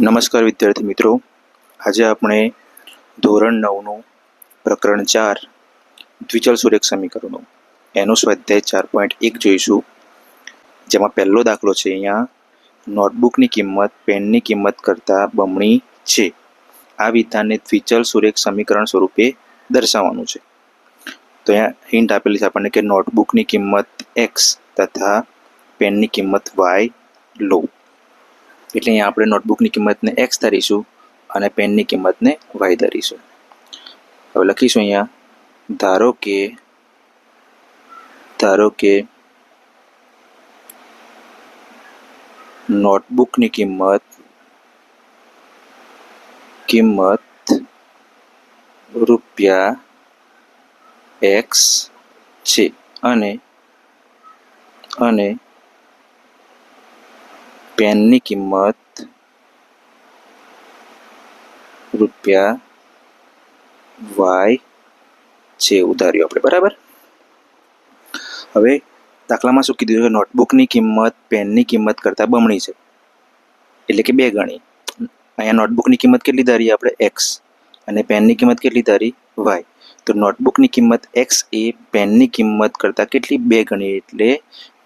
નમસ્કાર વિદ્યાર્થી મિત્રો. આજે આપણે ધોરણ નવનું પ્રકરણ ચાર, દ્વિચલ સુરેખ સમીકરણો. એનો સ્વાધ્યાય ચાર પોઈન્ટ એક જોઈશું. જેમાં પહેલો દાખલો છે અહીંયા, નોટબુકની કિંમત, પેનની કિંમત કરતાં બમણી છે. આ વિધાનને દ્વિચલ સુરેખ સમીકરણ સ્વરૂપે દર્શાવવાનું છે. તો અહીંયા હિન્ટ આપેલી છે આપણને કે નોટબુકની કિંમત એક્સ તથા પેનની કિંમત વાય લો. એટલે અહીંયા આપણે નોટબુકની કિંમતને એક્સ ધરીશું અને પેનની કિંમતને વાય ધરીશું. હવે લખીશું અહીંયા, ધારો કે ધારો કે નોટબુકની કિંમત કિંમત રૂપિયા એક્સ છે. અને અને પેનની કિંમત રૂપિયા વાય છે એવું ધાર્યું આપણે બરાબર હવે દાખલામાં શું કીધું છે? નોટબુકની કિંમત, પેનની કિંમત કરતાં બમણી છે. એટલે કે બે ગણી. અહીંયા નોટબુકની કિંમત કેટલી ધારી? આપણે એક્સ અને પેનની કિંમત કેટલી ધારી? વાય તો નોટબુકની કિંમત એક્સ એ પેનની કિંમત કરતાં કેટલી? બે ગણી. એટલે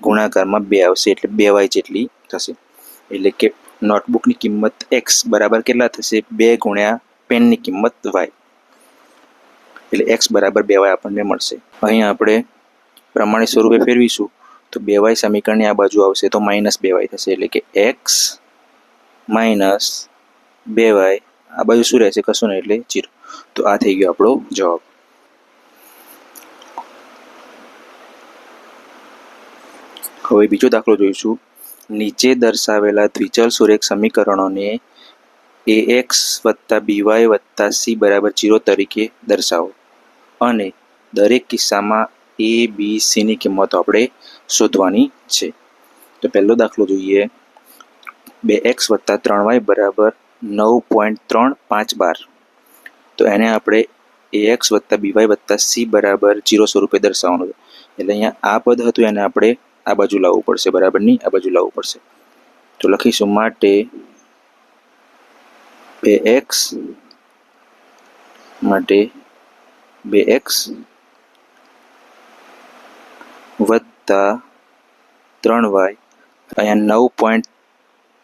ગુણાકારમાં બે આવશે. એટલે બે વાય જેટલી થશે. એટલે કે નોટબુકની કિંમત એક્સ બરાબર કેટલા થશે? બે ગુણ્યા પેનની કિંમત વાય એટલે એક્સ બરાબર બે વાય આપણને મળશે. અહીં આપણે પ્રમાણિત સ્વરૂપે ફેરવીશું. તો બે વાય સમીકરણની આ બાજુ આવશે તો માઇનસ બે વાય થશે. એટલે કે એક્સ માઇનસ બે વાય આ બાજુ શું રહેશે? કશું નહીં એટલે જીરો તો આ થઈ ગયો આપણો જવાબ. હવે બીજો દાખલો જોઈશું. નીચે દર્શાવેલા દ્વિચલ સુરેખ સમીકરણોને એ એક્સ વત્તા બીવાય વત્તા સી બરાબર જીરો તરીકે દર્શાવો. અને દરેક કિસ્સામાં એ બી સીની કિંમતો આપણે શોધવાની છે. તો પહેલો દાખલો જોઈએ. બે એક્સ વત્તા ત્રણ વાય બરાબર નવ પોઈન્ટ ત્રણ પાંચ બાર. તો એને આપણે એ એક્સ વત્તા બીવાય વત્તા સી બરાબર જીરો સ્વરૂપે દર્શાવવાનું છે. એટલે અહીંયા આ પદ હતું, એને આપણે આ બાજુ લાવવું પડશે, બરાબર નહીં? આ બાજુ લાવવું પડશે. તો લખીશું માટે બે એક્સ, માટે બે એક્સ વત્તા ત્રણ વાય. અહીંયા નવ પોઈન્ટ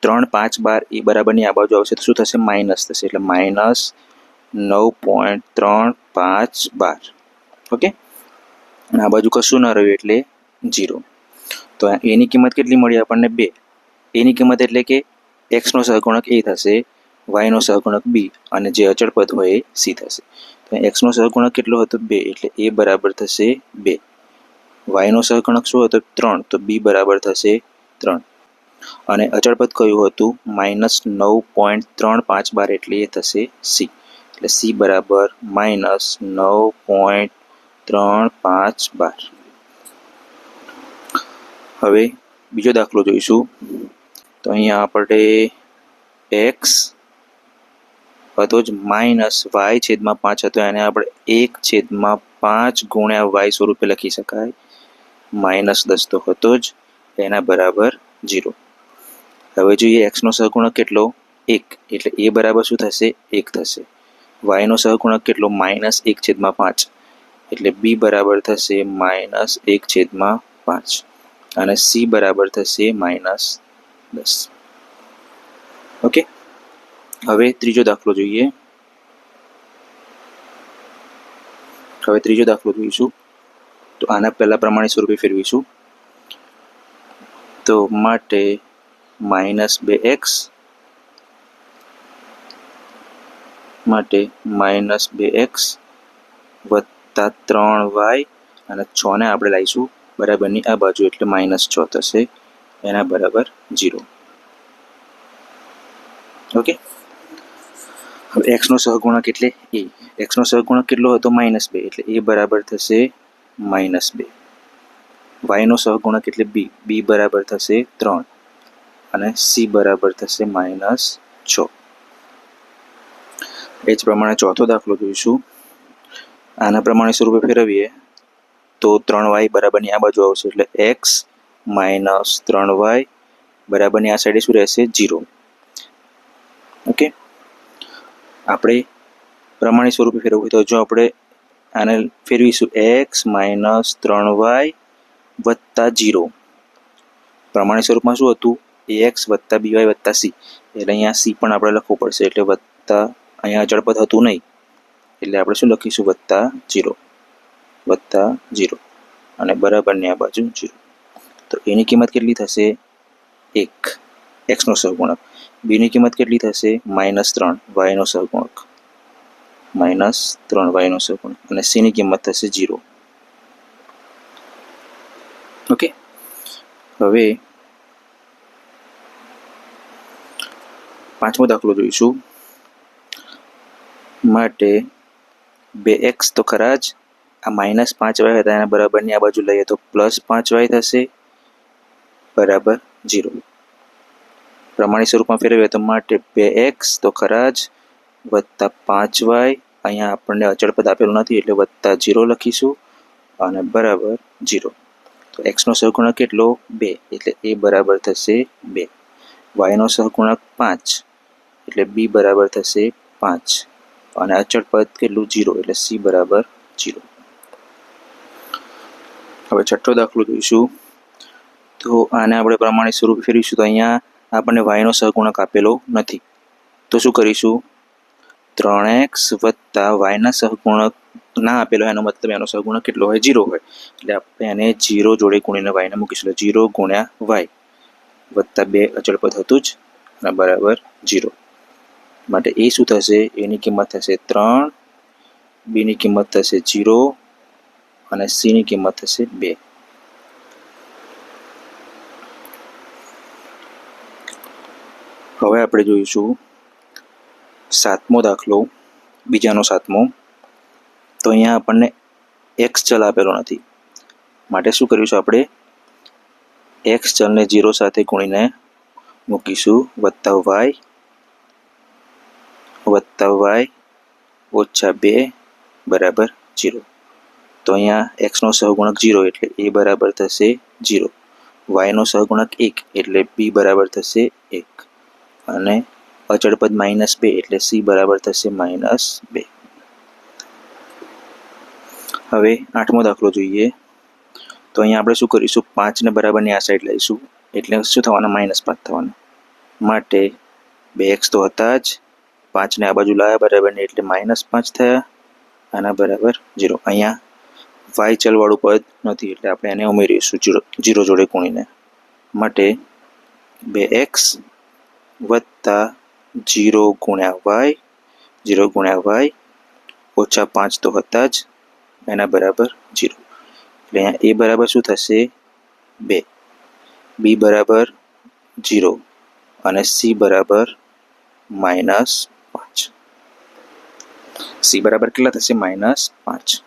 ત્રણ પાંચ બાર એ બરાબરની આ બાજુ આવશે. તો શું થશે? માઇનસ થશે. એટલે માઇનસ નવ પોઈન્ટ ત્રણ પાંચ બાર. ઓકે? અને આ બાજુ કશું ન રહ્યું એટલે જીરો તો એની કિંમત કેટલી મળી આપણને બે? એની કિંમત એટલે કે એક્સનો સહગુણક એ થશે વાયનો સહગુણક બી અને જે અચળ પદ હોય એ સી થશે. તો એક્સનો સહગુણક કેટલો હતો? બે. એટલે એ બરાબર થશે બે. વાયનો સહગુણક શું હતો? ત્રણ. તો બી બરાબર થશે ત્રણ. અને અચળ પદ કયું હતું? માઇનસ નવ પોઈન્ટ ત્રણ પાંચ બાર એટલે એ થશે સી એટલે સી બરાબર માઇનસ નવ પોઈન્ટ ત્રણ પાંચ બાર. હવે બીજો દાખલો જોઈશું. તો અહીંયા આપણે એક્સ હતો જ માઇનસ વાય છેદમાં પાંચ હતો, એને આપણે એક છેદમાં પાંચ ગુણ્યા વાય સ્વરૂપે લખી શકાય. માઇનસ દસ તો હતો જ એના બરાબર જીરો હવે જોઈએ એક્સનો સહગુણક કેટલો? એક. એટલે એ બરાબર શું થશે? એક થશે. વાયનો સહગુણક કેટલો? માઇનસ એક છેદમાં પાંચ. એટલે બી બરાબર થશે માઇનસ એક છેદમાં પાંચ. અને સી બરાબર થશે માઇનસ દસ. ઓકે? હવે ત્રીજો દાખલો જોઈએ. હવે ત્રીજો દાખલો જોઈશું. તો આના પહેલા પ્રમાણે સ્વરૂપે ફેરવીશું. તો માટે માઇનસ બે એક્સ, માટે માઇનસ બે એક્સ વત્તા ત્રણ વાય અને છને આપણે લાવીશું બરાબરની આ બાજુ એટલે માઇનસ છ થશે, એના બરાબર જીરો ઓકે હવે એક્સનો સહગુણક એટલે એ એક્સનો સહગુણક કેટલો હતો? માઇનસ બે. એટલે એ બરાબર થશે માઇનસ બે. વાયનો સહગુણક એટલે બી બી બરાબર થશે ત્રણ. અને સી બરાબર થશે માઇનસ છ. એ જ પ્રમાણે ચોથો દાખલો જોઈશું. આના પ્રમાણે સ્વરૂપે ફેરવીએ. તો ત્રણ વાય બરાબરની આ બાજુ આવશે એટલે એક્સ માઇનસ ત્રણ વાય બરાબરની આ સાઈડે શું રહેશે? જીરો ઓકે આપણે પ્રમાણિત સ્વરૂપે ફેરવવું હોય તો જો આપણે આને ફેરવીશું એક્સ માઇનસ ત્રણ વાય વત્તા જીરો પ્રમાણિત સ્વરૂપમાં શું હતું? એક્સ વત્તા બી વાય વત્તા સી એટલે અહીંયા સી પણ આપણે લખવું પડશે. એટલે વત્તા અહીંયા અચળપદ હતું નહીં. એટલે આપણે શું લખીશું? વત્તા જીરો વત્તા જીરો અને બરાબરની આ બાજુ જીરો. તો એની કિંમત કેટલી થશે? એક. એક્સનો સહગુણક. બીની કિંમત કેટલી થશે? માઇનસ ત્રણ. વાયનો સહગુણક. માઇનસ ત્રણ વાયનો સહગુણક. અને સીની કિંમત થશે જીરો. ઓકે હવે પાંચમો દાખલો જોઈશું. માટે બે એક્સ તો ખરા જ આ માઇનસ પાંચ વાય હતા, એના બરાબરની આ બાજુ લઈએ તો પ્લસ પાંચ વાય થશે, બરાબર જીરો પ્રમાણિત સ્વરૂપમાં ફેરવીએ તો માટે બે એક્સ તો ખરા જ વત્તા પાંચ વાય, અહીંયા આપણને અચળ પદ આપેલું નથી, એટલે વત્તા જીરો લખીશું, અને બરાબર જીરો તો એક્સનો સહગુણક કેટલો? બે, એટલે એ બરાબર થશે બે. વાયનો સહગુણક પાંચ, એટલે બી બરાબર થશે પાંચ. અને અચળ પદ કેટલું? જીરો એટલે સી બરાબર જીરો હવે છઠ્ઠો દાખલો જોઈશું. તો આને આપણે પ્રમાણે સ્વરૂપ ફેરવીશું. તો અહીંયા આપણને વાયનો સહગુણક આપેલો નથી. તો શું કરીશું? ત્રણ એક્સ વત્તા વાયના સહગુણક ના આપેલો એનો મતલબ એનો સહગુણક કેટલો હોય? જીરો હોય. એટલે આપણે એને જીરો જોડે ગુણીને વાયને મૂકીશું. એટલે જીરો ગુણ્યા વાય વત્તા બે અચળ પદ હતું જ, અને બરાબર જીરો માટે એ શું થશે? એની કિંમત થશે ત્રણ, બીની કિંમત થશે જીરો અને સીની કિંમત થશે બે. હવે આપણે જોઈશું સાતમો દાખલો, બીજાનો સાતમો. તો અહીંયા આપણને એક્સ ચલ આપેલો નથી. માટે શું કરીશું આપણે? એક્સ ચલને જીરો સાથે ગુણીને મૂકીશું વત્તા વાય વત્તા વાય ઓછા બે બરાબર જીરો તો અહીંયા એક્સનો સહગુણક જીરો એટલે એ બરાબર થશે જીરો વાયનો સહગુણક એક એટલે બી બરાબર થશે એક. અને અચળ પદ માઇનસ બે એટલે સી બરાબર થશે માઇનસ બે. હવે આઠમો દાખલો જોઈએ. તો અહીંયા આપણે શું કરીશું? પાંચને બરાબરની આ સાઈડ લઈશું. એટલે શું થવાના? માઇનસ પાંચ થવાના. માટે બે એક્સ તો હતા જ. પાંચને આ બાજુ લાવ્યા બરાબરની એટલે માઇનસ પાંચ થયા. આના બરાબર જીરો અહીંયા વાય ચલવાળું પદ નથી, એટલે આપણે એને ઉમેરીશું જીરો જીરો જોડે ગુણીને. માટે બે એક્સ વત્તા જીરો ગુણ્યા વાય, જીરો ગુણ્યા વાય ઓછા પાંચ તો હતા જ એના બરાબર જીરો. એટલે અહીંયા એ બરાબર શું થશે? બે. બી બરાબર જીરો અને સી બરાબર માઇનસ પાંચ. સી બરાબર કેટલા થશે? માઇનસ પાંચ.